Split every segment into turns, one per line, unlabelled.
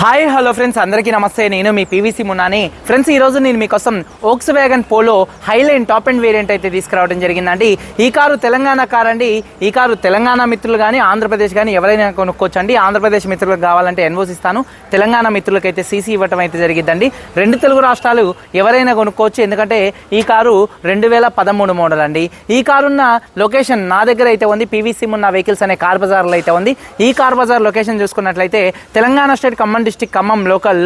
Hi hello friends. అందరికీ నమస్తే. నేను మీ పీవీసీ మున్నాని. ఫ్రెండ్స్ ఈ రోజు నేను మీకోసం Volkswagen polo highline top and variant అయితే తీసుకురావడం జరిగిందండి. ఈ కారు తెలంగాణ కార్ అండి ఈ కారు తెలంగాణ మిత్రులు కానీ ఆంధ్రప్రదేశ్ కానీ ఎవరైనా కొనుక్కోవచ్చండి. ఆంధ్రప్రదేశ్ మిత్రులకు కావాలంటే ఎన్వోస్ ఇస్తాను. తెలంగాణ మిత్రులకు అయితే సీసీ ఇవ్వటం అయితే జరిగిద్దండి రెండు తెలుగు రాష్ట్రాలు ఎవరైనా కొనుక్కోవచ్చు. ఎందుకంటే ఈ కారు రెండు వేల పదమూడు మోడల్ అండి. ఈ కారు ఉన్న లొకేషన్ నా దగ్గర అయితే ఉంది. పీవీసీ ఉన్న వెహికల్స్ అనే కార్ బజార్లో అయితే ఉంది. ఈ కార్ బజార్ లొకేషన్ చూసుకున్నట్లయితే Telangana state Khammam district Khammam local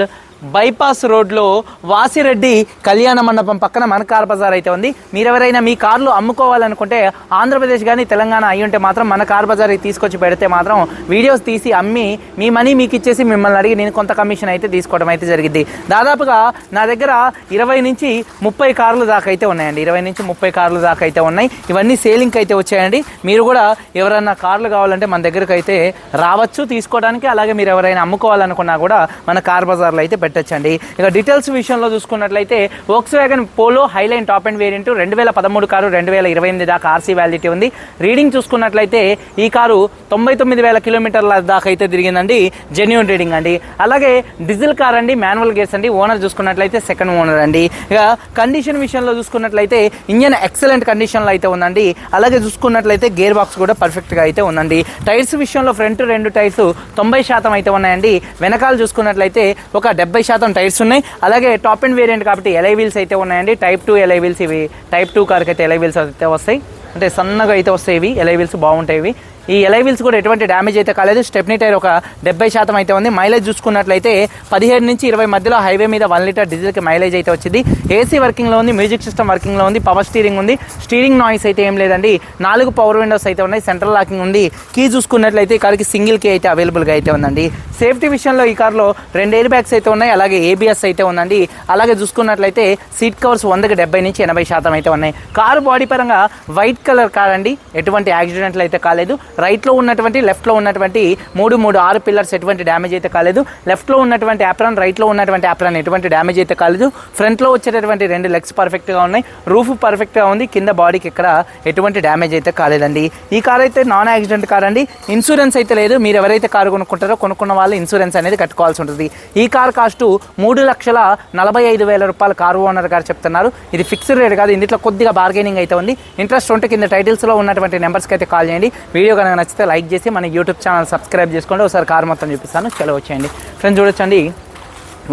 bypass రోడ్లో వాసిరెడ్డి కళ్యాణ మండపం పక్కన మన కార్ బజార్ అయితే ఉంది. మీరు ఎవరైనా మీ కార్లు అమ్ముకోవాలనుకుంటే ఆంధ్రప్రదేశ్ కానీ తెలంగాణ అయి ఉంటే మాత్రం మన కార్ బజార్కి తీసుకొచ్చి పెడితే మాత్రం వీడియోస్ తీసి అమ్మి మీ మనీ మీకు ఇచ్చేసి మిమ్మల్ని అడిగి నేను కొంత కమిషన్ అయితే తీసుకోవడం అయితే జరిగింది దాదాపుగా నా దగ్గర ఇరవై నుంచి ముప్పై కార్లు దాకా అయితే ఉన్నాయండి. ఇరవై నుంచి ముప్పై కార్లు దాకా అయితే ఉన్నాయి. ఇవన్నీ సేలింగ్కి అయితే వచ్చాయండి. మీరు కూడా ఎవరైనా కార్లు కావాలంటే మన దగ్గరకు అయితే రావచ్చు తీసుకోవడానికి. అలాగే మీరు ఎవరైనా అమ్ముకోవాలనుకున్నా కూడా మన కార్ బజార్లో అయితే పెట్టచ్చండి. ఇక డీటెయిల్స్ విషయంలో చూసుకున్నట్లయితే Volkswagen polo highline top and variant రెండు వేల పదమూడు కారు రెండు వేల ఇరవై ఎనిమిది దాకా ఆర్సీ వ్యాలిడిటీ ఉంది. రీడింగ్ చూసుకున్నట్లయితే ఈ కారు తొంభై తొమ్మిది వేల కిలోమీటర్ల దాకా అయితే తిరిగిందండి. జెన్యున్ రీడింగ్ అండి. అలాగే డీజిల్ కార్ అండి మాన్యువల్ గేర్స్ అండి. ఓనర్ చూసుకున్నట్లయితే సెకండ్ ఓనర్ అండి. ఇక కండిషన్ విషయంలో చూసుకున్నట్లయితే ఇంజన్ ఎక్సలెంట్ కండిషన్లో అయితే ఉందండి. అలాగే చూసుకున్నట్లయితే గేర్ బాక్స్ కూడా పర్ఫెక్ట్గా అయితే ఉందండి. టైర్స్ విషయంలో ఫ్రంట్ రెండు టైర్స్ తొంభై శాతం అయితే ఉన్నాయండి. వెనకాల చూసుకున్నట్లయితే ఒక డెబ్బై శాతం టైర్స్ ఉన్నాయి. అలాగే టాప్ అండ్ వేరియంట్ కాబట్టి ఎలై వీల్స్ అయితే ఉన్నాయండి. టైప్ టూ ఎలై వీల్స్ ఇవి. టైప్ టూ కార్కి అయితే ఎలై వీల్స్ అయితే వస్తాయి. అంటే సన్నగా అయితే వస్తాయి ఇవి. ఎలై వీల్స్ బాగుంటాయి ఇవి. ఈ ఎలై వీల్స్ కూడా ఎటువంటి డ్యామేజ్ అయితే కాలేదు. స్టెప్నీ టైర్ ఒక డెబ్బై శాతం అయితే ఉంది. మైలేజ్ చూసుకున్నట్లయితే పదిహేడు నుంచి ఇరవై మధ్యలో హైవే మీద వన్ లీటర్ డీజిల్కి మైలేజ్ అయితే వచ్చింది. ఏసీ వర్కింగ్లో ఉంది మ్యూజిక్ సిస్టమ్ వర్కింగ్లో ఉంది పవర్ స్టీరింగ్ ఉంది. స్టీరింగ్ నాయిస్ అయితే ఏం లేదండి. నాలుగు పవర్ విండోస్ అయితే ఉన్నాయి. సెంట్రల్ లాకింగ్ ఉంది. కీ చూసుకున్నట్లయితే ఈ కార్కి సింగిల్ కీ అయితే అవైలబుల్గా అయితే ఉందండి. సేఫ్టీ విషయంలో ఈ కార్లో రెండు ఎయిర్ బ్యాగ్స్ అయితే ఉన్నాయి. అలాగే ఏబిఎస్ అయితే ఉందండి. అలాగే చూసుకున్నట్లయితే సీట్ కవర్స్ వందకి డెబ్బై నుంచి ఎనభై శాతం అయితే ఉన్నాయి. కారు బాడీ పరంగా వైట్ కలర్ కార్ అండి. ఎటువంటి యాక్సిడెంట్లు అయితే కాలేదు. రైట్లో ఉన్నటువంటి లెఫ్ట్లో ఉన్నటువంటి మూడు మూడు ఆరు పిల్లర్స్ ఎటువంటి డ్యామేజ్ అయితే కాలేదు. లెఫ్ట్లో ఉన్నటువంటి యాప్రాన్ రైట్లో ఉన్నటువంటి యాప్రాన్ ఎటువంటి డ్యామేజ్ అయితే కాలేదు. ఫ్రంట్లో వచ్చేటటువంటి రెండు లెగ్స్ పర్ఫెక్ట్గా ఉన్నాయి. రూఫ్ పర్ఫెక్ట్గా ఉంది. కింద బాడీకి ఇక్కడ ఎటువంటి డ్యామేజ్ అయితే కాలేదండి. ఈ కార్ అయితే నాన్ యాక్సిడెంట్ కార్ అండి. ఇన్సూరెన్స్ అయితే లేదు. మీరు ఎవరైతే కారు కొనుక్కుంటారో కొనుక్కున్న వాళ్ళు ఇన్సూరెన్స్ అనేది కట్టుకోవాల్సి ఉంటుంది. ఈ కార్ కాస్ట్ మూడు లక్షల నలభై ఐదు వేల రూపాయలు కారు ఓనర్ గారు చెప్తున్నారు. ఇది ఫిక్స్డ్ రేట్ కాదు. ఇందులో కొద్దిగా బార్గెనింగ్ అయితే ఉంది. ఇంట్రెస్ట్ ఉంటే కింద టైటిల్స్లో ఉన్నటువంటి నెంబర్స్కి అయితే కాల్ చేయండి. వీడియో కనుక నచ్చితే లైక్ చేసి మన యూట్యూబ్ ఛానల్ సబ్స్క్రైబ్ చేసుకోండి. ఒకసారి కార్ మొత్తం చూపిస్తాను. చలో వచ్చేయండి. ఫ్రెండ్స్ చూడొచ్చండి.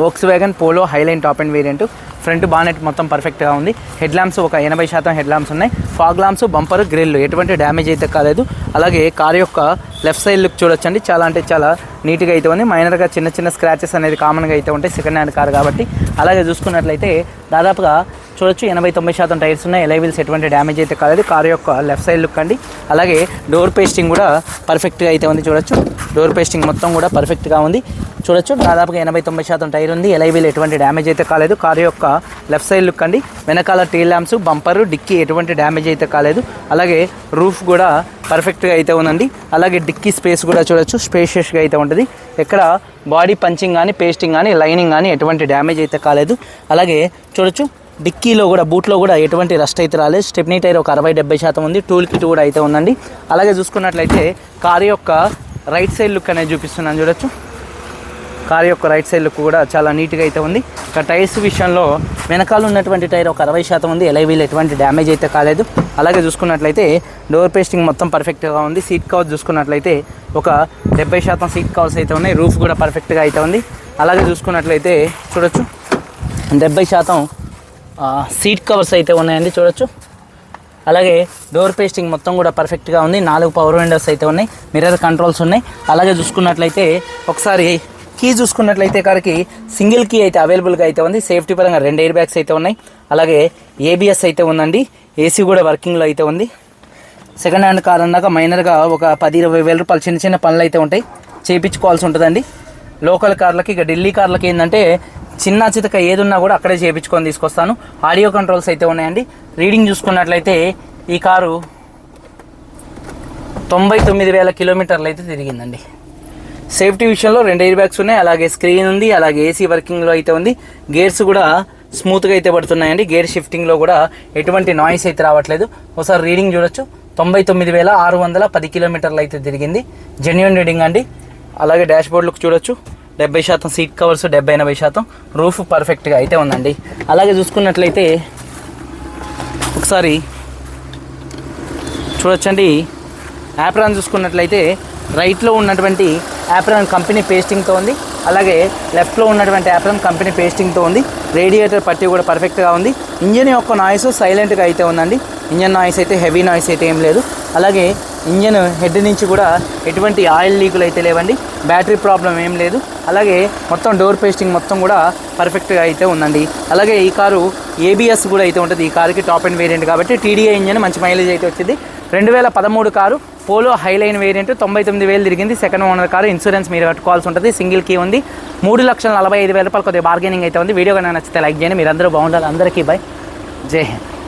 Volkswagen polo highline top and variant front bonnet మొత్తం పర్ఫెక్ట్గా ఉంది. హెడ్ ల్యాంప్స్ ఒక ఎనభై శాతం హెడ్ ల్యాంప్స్ ఉన్నాయి. ఫాగ్ ల్యాంప్స్ బంపర్ గ్రిల్ ఎటువంటి డ్యామేజ్ అయితే కాలేదు. అలాగే కార్ యొక్క లెఫ్ట్ సైడ్ లుక్ చూడొచ్చండి. చాలా అంటే చాలా నీట్గా అయితే ఉంది. మైనర్గా చిన్న చిన్న స్క్రాచెస్ అనేది కామన్గా అయితే ఉంటాయి. సెకండ్ హ్యాండ్ కార్ కాబట్టి. అలాగే చూసుకున్నట్లయితే దాదాపుగా చూడొచ్చు. ఎనభై తొంభై శాతం టైర్స్ ఉన్నాయి. ఎలైవిల్స్ ఎటువంటి డ్యామేజ్ అయితే కాలేదు. కార్ యొక్క లెఫ్ట్ సైడ్ లుక్ అండి. అలాగే డోర్ పేస్టింగ్ కూడా పర్ఫెక్ట్గా అయితే ఉంది చూడొచ్చు. డోర్ పేస్టింగ్ మొత్తం కూడా పర్ఫెక్ట్గా ఉంది. చూడొచ్చు. దాదాపుగా ఎనభై తొంభై శాతం టైర్ ఉంది. ఎలైవీల్ ఎటువంటి డ్యామేజ్ అయితే కాలేదు. కార్ యొక్క లెఫ్ట్ సైడ్ లుక్ అండి. వెనకాల టీ ల్యాంప్స్ బంపర్ డిక్కీ ఎటువంటి డ్యామేజ్ అయితే కాలేదు. అలాగే రూఫ్ కూడా పర్ఫెక్ట్గా అయితే ఉందండి. అలాగే డిక్కీ స్పేస్ కూడా చూడొచ్చు. స్పేషియస్గా అయితే ఉంటుంది. ఎక్కడ బాడీ పంచింగ్ కానీ పేస్టింగ్ కానీ లైనింగ్ కానీ ఎటువంటి డ్యామేజ్ అయితే కాలేదు. అలాగే చూడొచ్చు. డిక్కీలో కూడా బూట్లో కూడా ఎటువంటి రస్ట్ అయితే రాలేదు. స్టెప్నీ టైర్ ఒక అరవై డెబ్బై శాతం ఉంది. టూల్ కిట్ కూడా అయితే ఉందండి. అలాగే చూసుకున్నట్లయితే కారు యొక్క రైట్ సైడ్ లుక్ అనేది చూపిస్తున్నాను చూడొచ్చు. కారు యొక్క రైట్ సైడ్ లుక్ కూడా చాలా నీట్గా అయితే ఉంది. ఇక టైర్స్ విషయంలో వెనకాల ఉన్నటువంటి టైర్ ఒక అరవై శాతం ఉంది. ఎలైవీలు ఎటువంటి డ్యామేజ్ అయితే కాలేదు. అలాగే చూసుకున్నట్లయితే డోర్ పేస్టింగ్ మొత్తం పర్ఫెక్ట్గా ఉంది. సీట్ కవర్స్ చూసుకున్నట్లయితే ఒక డెబ్బై శాతం సీట్ కవర్స్ అయితే ఉన్నాయి. రూఫ్ కూడా పర్ఫెక్ట్గా అయితే ఉంది. అలాగే చూసుకున్నట్లయితే చూడొచ్చు. డెబ్బై శాతం సీట్ కవర్స్ అయితే ఉన్నాయండి చూడొచ్చు. అలాగే డోర్ పేస్టింగ్ మొత్తం కూడా పర్ఫెక్ట్గా ఉంది. నాలుగు పవర్ విండోస్ అయితే ఉన్నాయి. మిర్రర్ కంట్రోల్స్ ఉన్నాయి. అలాగే చూసుకున్నట్లయితే ఒకసారి కీ చూసుకున్నట్లయితే కారికి సింగిల్ కీ అయితే అవైలబుల్గా అయితే ఉంది. సేఫ్టీ పరంగా రెండు ఎయిర్ బ్యాగ్స్ అయితే ఉన్నాయి. అలాగే ఏబిఎస్ అయితే ఉందండి. ఏసీ కూడా వర్కింగ్లో అయితే ఉంది. సెకండ్ హ్యాండ్ కార్ అన్నాక మైనర్గా ఒక పది ఇరవై వేల రూపాయలు చిన్న చిన్న పనులు అయితే ఉంటాయి. చేయించుకోవాల్సి ఉంటుందండి. లోకల్ కార్లకి ఇక ఢిల్లీ కార్లకి ఏంటంటే చిన్న చితక ఏదున్నా కూడా అక్కడే చేయించుకొని తీసుకొస్తాను. ఆడియో కంట్రోల్స్ అయితే ఉన్నాయండి. రీడింగ్ చూసుకున్నట్లయితే ఈ కారు తొంభై తొమ్మిది వేల కిలోమీటర్లు అయితే తిరిగిందండి. సేఫ్టీ విషయంలో రెండు ఎయిర్ బ్యాగ్స్ ఉన్నాయి. అలాగే స్క్రీన్ ఉంది. అలాగే ఏసీ వర్కింగ్లో అయితే ఉంది. గేర్స్ కూడా స్మూత్గా అయితే పడుతున్నాయండి. గేర్ షిఫ్టింగ్లో కూడా ఎటువంటి నాయిస్ అయితే రావట్లేదు. ఒకసారి రీడింగ్ చూడొచ్చు. తొంభై తొమ్మిది వేల ఆరు వందల పది కిలోమీటర్లు అయితే తిరిగింది. జెన్యున్ రీడింగ్ అండి. అలాగే డాష్ బోర్డ్ లుక్ చూడొచ్చు. డెబ్బై శాతం సీట్ కవర్స్ డెబ్బై ఎనభై శాతం రూఫ్ పర్ఫెక్ట్గా అయితే ఉందండి. అలాగే చూసుకున్నట్లయితే ఒకసారి చూడొచ్చండి. యాప్రాన్ చూసుకున్నట్లయితే రైట్లో ఉన్నటువంటి యాప్రాన్ కంపెనీ పేస్టింగ్తో ఉంది. అలాగే లెఫ్ట్లో ఉన్నటువంటి యాప్రాన్ కంపెనీ పేస్టింగ్తో ఉంది. రేడియేటర్ పట్టి కూడా పర్ఫెక్ట్గా ఉంది. ఇంజన్ యొక్క నాయిస్ సైలెంట్గా అయితే ఉందండి. ఇంజన్ నాయిస్ అయితే హెవీ నాయిస్ అయితే ఏం లేదు. అలాగే ఇంజన్ హెడ్ నుంచి కూడా ఎటువంటి ఆయిల్ లీకులు అయితే లేవండి. బ్యాటరీ ప్రాబ్లం ఏం లేదు. అలాగే మొత్తం డోర్ పేస్టింగ్ మొత్తం కూడా పర్ఫెక్ట్గా అయితే ఉందండి. అలాగే ఈ కారు ఏబిఎస్ కూడా అయితే ఉంటుంది. ఈ కారుకి టాప్ అండ్ వేరియంట్ కాబట్టి టీడీఏ ఇంజన్ మంచి మైలేజ్ అయితే వచ్చింది. రెండు వేల పదమూడు కారు పోలో హైలైన్ వేరియంట్ తొంభై తొమ్మిది వేలు తిరిగింది. సెకండ్ ఓనర్ కారు ఇన్సూరెన్స్ మీరు కట్టుకోవాల్సి ఉంటుంది. సింగిల్ కీ ఉంది. మూడు లక్షల నలభై ఐదు వేల రూపాయలు కొద్దిగా బార్గెనింగ్ అయితే ఉంది. వీడియో కన్నా నచ్చితే లైక్ చేయండి. మీరు అందరూ బాగుండాలి. అందరికీ బై జై హింద్.